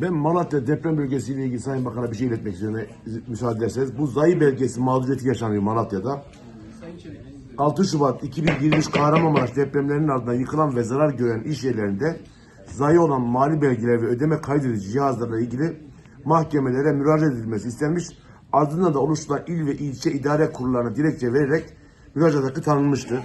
Ben Malatya deprem bölgesiyle ilgili Sayın Bakan'a bir şey iletmek istiyorum müsaade ederseniz. Bu Zayi belgesi mağduriyeti yaşanıyor Malatya'da. 6 Şubat 2023 Kahramanmaraş depremlerinin ardından yıkılan ve zarar gören iş yerlerinde zayi olan mali belgeler ve ödeme kaydedici cihazlarla ilgili mahkemelere müracaat edilmesi istenmiş. Ardından da oluşturulan il ve ilçe idare kurullarına dilekçe vererek müracaat hakkı tanınmıştır.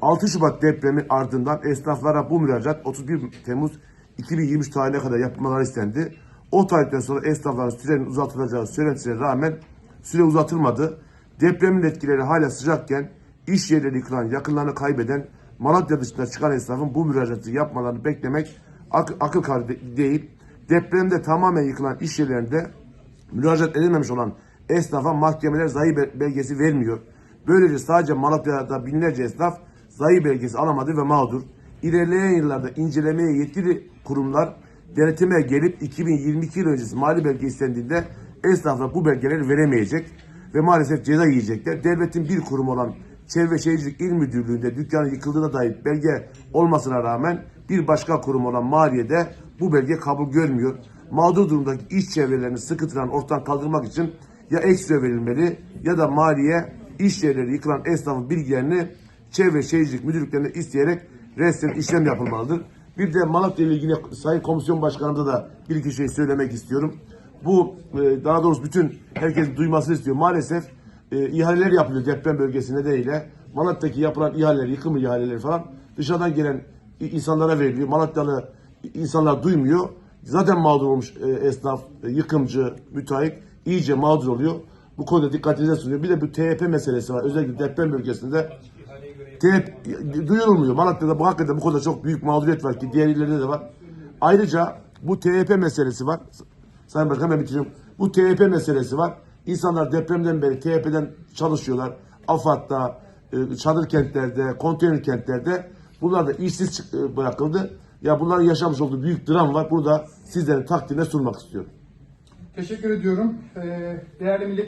6 Şubat depremi ardından esnaflara bu müracaat 31 Temmuz 2023 tarihine kadar yapılmaları istendi. O tarihten sonra esnafların sürenin uzatılacağı söylentisine rağmen süre uzatılmadı. Depremin etkileri hala sıcakken iş yerleri yıkılan, yakınlarını kaybeden Malatya dışında çıkan esnafın bu müracaatı yapmalarını beklemek ak- akıl kârı de- değil. Depremde tamamen yıkılan iş yerlerinde müracaat edilmemiş olan esnafa mahkemeler zayi be- belgesi vermiyor. Böylece sadece Malatya'da binlerce esnaf zayi belgesi alamadı ve mağdur. İlerleyen yıllarda incelemeye yetkili kurumlar denetime gelip 2022 yıl öncesi mali belge istendiğinde esnaflar bu belgeleri veremeyecek ve maalesef ceza yiyecekler. Devletin bir kurumu olan Çevre Şehircilik İl Müdürlüğü'nde dükkanın yıkıldığına dair belge olmasına rağmen bir başka kurum olan Maliye'de bu belge kabul görmüyor. Mağdur durumdaki iş çevrelerini sıkıntıdan ortadan kaldırmak için ya ekstra verilmeli ya da maliye iş yerleri yıkılan esnafın bilgilerini Çevre Şehircilik Müdürlüklerine isteyerek resmen işlem yapılmalıdır. Bir de Malatya ile ilgili Sayın Komisyon Başkanı'na da bir iki şey söylemek istiyorum. Bu e, daha doğrusu bütün herkesin duymasını istiyor. Maalesef e, ihaleler yapılıyor deprem bölgesi nedeniyle. Malatya'daki yapılan ihaleler, yıkım ihaleleri falan dışarıdan gelen insanlara veriliyor. Malatyalı insanlar duymuyor. Zaten mağdur olmuş e, esnaf, e, yıkımcı, müteahhit iyice mağdur oluyor. Bu konuda dikkatinize sunuyor. Bir de bu TYP meselesi var. Özellikle deprem bölgesinde TYP duyurulmuyor. Malatya'da bu hakikaten bu konuda çok büyük mağduriyet var ki diğer illerde de var. Ayrıca bu TYP meselesi var. Sayın Bakan hemen bitiriyorum. Bu TYP meselesi var. İnsanlar depremden beri TYP'den çalışıyorlar. AFAD'da, e, çadır kentlerde, konteyner kentlerde. Bunlar da işsiz e, bırakıldı. Ya bunların yaşamış olduğu büyük dram var. Burada sizlerin takdirine sunmak istiyorum. Teşekkür ediyorum. Ee, değerli millet